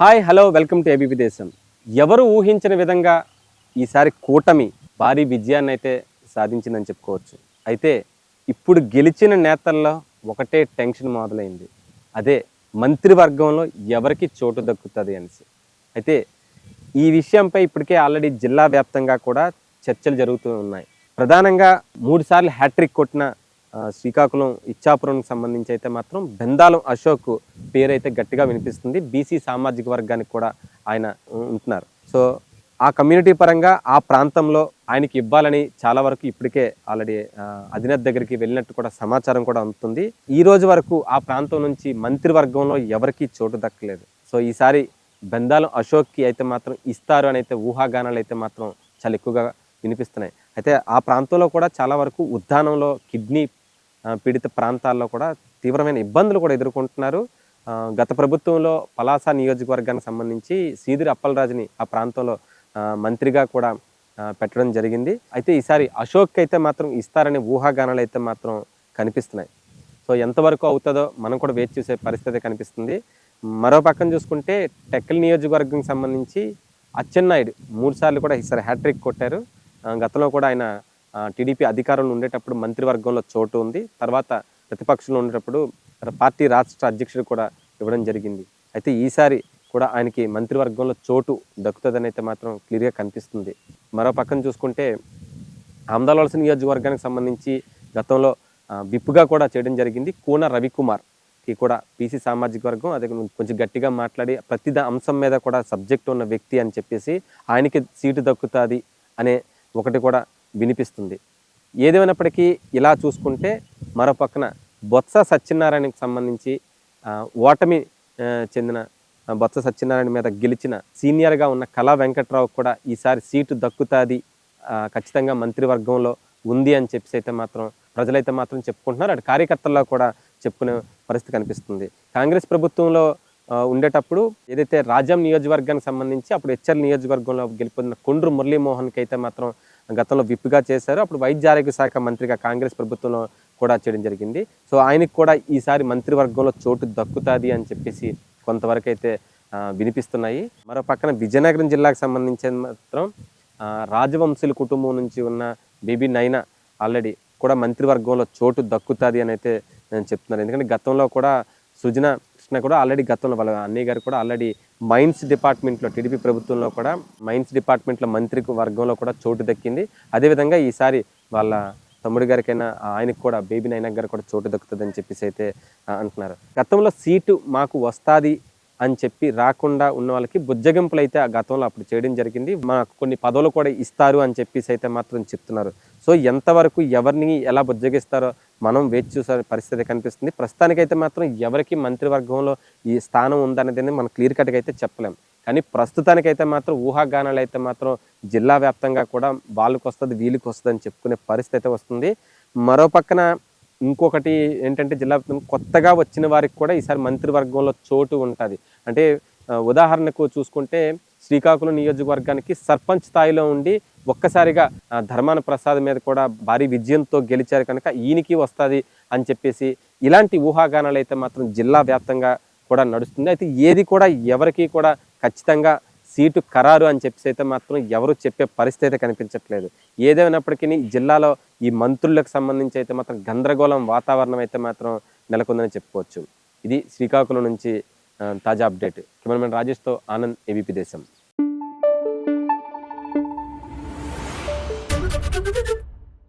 Hi hello welcome to ABP Desam. ఎవరు ఊహించిన విధంగా ఈసారి కూటమి భారీ విజయాన్ని అయితే సాధించిందని చెప్పుకోవచ్చు. అయితే ఇప్పుడు గెలిచిన నేతల్లో ఒకటే టెన్షన్ మొదలైంది. అదే మంత్రివర్గంలో ఎవరికి చోటు దక్కుతుంది అనేసి. అయితే ఈ విషయంపై ఇప్పటికే ఆల్రెడీ జిల్లా వ్యాప్తంగా కూడా చర్చలు జరుగుతూ ఉన్నాయి. ప్రధానంగా మూడుసార్లు హ్యాట్రిక్ కొట్టిన శ్రీకాకుళం ఇచ్చాపురంకి సంబంధించి అయితే మాత్రం బెందాలం అశోక్ పేరైతే గట్టిగా వినిపిస్తుంది. బీసీ సామాజిక వర్గానికి కూడా ఆయన ఉంటున్నారు. సో ఆ కమ్యూనిటీ పరంగా ఆ ప్రాంతంలో ఆయనకి ఇవ్వాలని చాలా వరకు ఇప్పటికే ఆల్రెడీ అధినేత దగ్గరికి వెళ్ళినట్టు కూడా సమాచారం కూడా అందుతుంది. ఈ రోజు వరకు ఆ ప్రాంతం నుంచి మంత్రివర్గంలో ఎవరికీ చోటు దక్కలేదు. సో ఈసారి బెందాలం అశోక్కి అయితే మాత్రం ఇస్తారు అని అయితే ఊహాగానాలు అయితే మాత్రం చాలా ఎక్కువగా వినిపిస్తున్నాయి. అయితే ఆ ప్రాంతంలో కూడా చాలా వరకు ఉద్దానంలో కిడ్నీ పీడిత ప్రాంతాల్లో కూడా తీవ్రమైన ఇబ్బందులు కూడా ఎదుర్కొంటున్నారు. గత ప్రభుత్వంలో పలాస నియోజకవర్గానికి సంబంధించి సీదిరి అప్పలరాజుని ఆ ప్రాంతంలో మంత్రిగా కూడా పెట్టడం జరిగింది. అయితే ఈసారి అశోక్ అయితే మాత్రం ఇస్తారనే ఊహాగానాలు అయితే మాత్రం కనిపిస్తున్నాయి. సో ఎంతవరకు అవుతుందో మనం కూడా వేచి చూసే పరిస్థితి కనిపిస్తుంది. మరో పక్కన చూసుకుంటే టెక్కల్ నియోజకవర్గానికి సంబంధించి అచ్చెన్నాయుడు మూడు సార్లు కూడా ఈసారి హ్యాట్రిక్ కొట్టారు. గతంలో కూడా ఆయన టీడీపీ అధికారంలో ఉండేటప్పుడు మంత్రివర్గంలో చోటు ఉంది. తర్వాత ప్రతిపక్షంలో ఉండేటప్పుడు పార్టీ రాష్ట్ర అధ్యక్షుడు కూడా ఇవ్వడం జరిగింది. అయితే ఈసారి కూడా ఆయనకి మంత్రివర్గంలో చోటు దక్కుతుందని అయితే మాత్రం క్లియర్గా కనిపిస్తుంది. మరో పక్కన చూసుకుంటే ఆమదాలవలస నియోజకవర్గానికి సంబంధించి గతంలో విప్పుగా కూడా చేయడం జరిగింది. కూన రవికుమార్కి కూడా పీసీ సామాజిక వర్గం అదే కొంచెం గట్టిగా మాట్లాడి ప్రతి అంశం మీద కూడా సబ్జెక్ట్ ఉన్న వ్యక్తి అని చెప్పేసి ఆయనకి సీటు దక్కుతుంది అనే ఒకటి కూడా వినిపిస్తుంది. ఏదేమైనప్పటికీ ఇలా చూసుకుంటే మరో పక్కన బొత్స సత్యనారాయణకి సంబంధించి ఓటమి చెందిన బొత్స సత్యనారాయణ మీద గెలిచిన సీనియర్గా ఉన్న కళా వెంకట్రావు కూడా ఈసారి సీటు దక్కుతుంది ఖచ్చితంగా మంత్రివర్గంలో ఉంది అని చెప్పేసి అయితే మాత్రం ప్రజలైతే మాత్రం చెప్పుకుంటున్నారు. అటు కార్యకర్తల్లో కూడా చెప్పుకునే పరిస్థితి కనిపిస్తుంది. కాంగ్రెస్ ప్రభుత్వంలో ఉండేటప్పుడు ఏదైతే రాజ్యం నియోజకవర్గానికి సంబంధించి అప్పుడు హెచ్ఎల్ నియోజకవర్గంలో గెలుపొందిన కొండ్రు మురళీమోహన్కి అయితే మాత్రం గతంలో విప్గా చేశారు. అప్పుడు వైద్య ఆరోగ్య శాఖ మంత్రిగా కాంగ్రెస్ ప్రభుత్వంలో కూడా చేయడం జరిగింది. సో ఆయనకి కూడా ఈసారి మంత్రివర్గంలో చోటు దక్కుతుంది అని చెప్పేసి కొంతవరకు అయితే వినిపిస్తున్నాయి. మరో పక్కన విజయనగరం జిల్లాకు సంబంధించి మాత్రం రాజవంశీల రాజవంశుల కుటుంబం నుంచి ఉన్న బీబీ నైనా ఆల్రెడీ కూడా మంత్రివర్గంలో చోటు దక్కుతుంది అని అయితే నేను చెప్తున్నారు ఎందుకంటే గతంలో కూడా సుజన కృష్ణ కూడా ఆల్రెడీ గతంలో వాళ్ళ అన్నయ్య గారు కూడా ఆల్రెడీ మైన్స్ డిపార్ట్మెంట్లో టీడీపీ ప్రభుత్వంలో కూడా మైన్స్ డిపార్ట్మెంట్లో మంత్రి వర్గంలో కూడా చోటు దక్కింది. అదేవిధంగా ఈసారి వాళ్ళ తమ్ముడి గారికైనా ఆయనకు కూడా బేబీ నైనా గారు కూడా చోటు దక్కుతుందని చెప్పేసి అయితే అంటున్నారు. గతంలో సీటు మాకు వస్తాది అని చెప్పి రాకుండా ఉన్న వాళ్ళకి బుజ్జగింపులు అయితే ఆ గతంలో అప్పుడు చేయడం జరిగింది. మాకు కొన్ని పదవులు కూడా ఇస్తారు అని చెప్పేసి అయితే మాత్రం చెప్తున్నారు. సో ఎంతవరకు ఎవరిని ఎలా బుజ్జగిస్తారో మనం వేచి చూసే పరిస్థితి కనిపిస్తుంది. ప్రస్తుతానికైతే మాత్రం ఎవరికి మంత్రివర్గంలో ఈ స్థానం ఉందనేది మనం క్లియర్ కట్గా అయితే చెప్పలేం. కానీ ప్రస్తుతానికైతే మాత్రం ఊహాగానాలు అయితే మాత్రం జిల్లా వ్యాప్తంగా కూడా వాళ్ళకి వస్తుంది వీళ్ళకి వస్తుంది అని చెప్పుకునే పరిస్థితి అయితే వస్తుంది. మరో పక్కన ఇంకొకటి ఏంటంటే జిల్లా కొత్తగా వచ్చిన వారికి కూడా ఈసారి మంత్రివర్గంలో చోటు ఉంటుంది. అంటే ఉదాహరణకు చూసుకుంటే శ్రీకాకుళం నియోజకవర్గానికి సర్పంచ్ స్థాయిలో ఉండి ఒక్కసారిగా ధర్మాన ప్రసాద్ మీద కూడా భారీ విజయంతో గెలిచారు కనుక ఈయనకి వస్తుంది అని చెప్పేసి ఇలాంటి ఊహాగానాలు అయితే మాత్రం జిల్లా వ్యాప్తంగా కూడా నడుస్తుంది. అయితే ఏది కూడా ఎవరికి కూడా ఖచ్చితంగా సీటు ఖరారు అని చెప్పేసి అయితే మాత్రం ఎవరు చెప్పే పరిస్థితి అయితే కనిపించట్లేదు. ఏదేమైనప్పటికీ జిల్లాలో ఈ మంత్రులకు సంబంధించి అయితే మాత్రం గందరగోళం వాతావరణం అయితే మాత్రం నెలకొందని చెప్పుకోవచ్చు. ఇది శ్రీకాకుళం నుంచి తాజా అప్డేట్. కెమెరామెన్ రాజేష్తో ఆనంద్ ఏబీపీ దేశం.